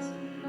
Jesus.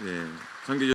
네, 선교